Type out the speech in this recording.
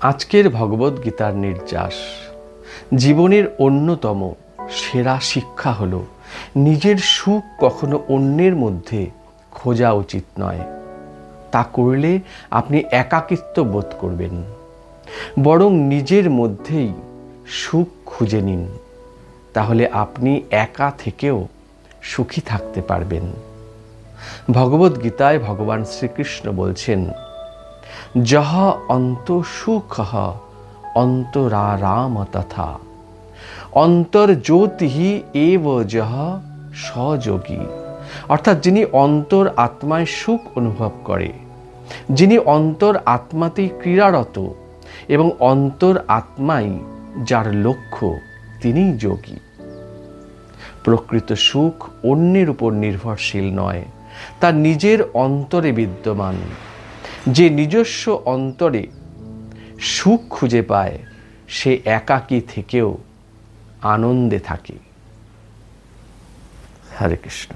আজকের ভগবদ্গীতার নির্যাস। জীবনের অন্যতম সেরা শিক্ষা হল, নিজের সুখ কখনো অন্যের মধ্যে খোঁজা উচিত নয়। তা করলে আপনি একাকিত্ব বোধ করবেন। বরং নিজের মধ্যেই সুখ খুঁজে নিন। তাহলে আপনি একা থেকেও সুখী থাকতে পারবেন। ভগবদ্গীতায় ভগবান শ্রীকৃষ্ণ বলছেন যহ অন্ত সুখ অন্তরারাম তথা অন্তর্জ্যোতি এব যহ সযোগী অর্থাৎ যিনি অন্তর আত্মায় সুখ অনুভব করে যিনি অন্তর আত্মাতেই ক্রীড়ারত এবং অন্তর আত্মাই যার লক্ষ্য তিনিই যোগী প্রকৃত সুখ অন্যের উপর নির্ভরশীল নয় তা নিজের অন্তরে বিদ্যমান যে নিজস্ব অন্তরে সুখ খুঁজে পায় সে একাকী থেকেও আনন্দে থাকে। হরে কৃষ্ণ।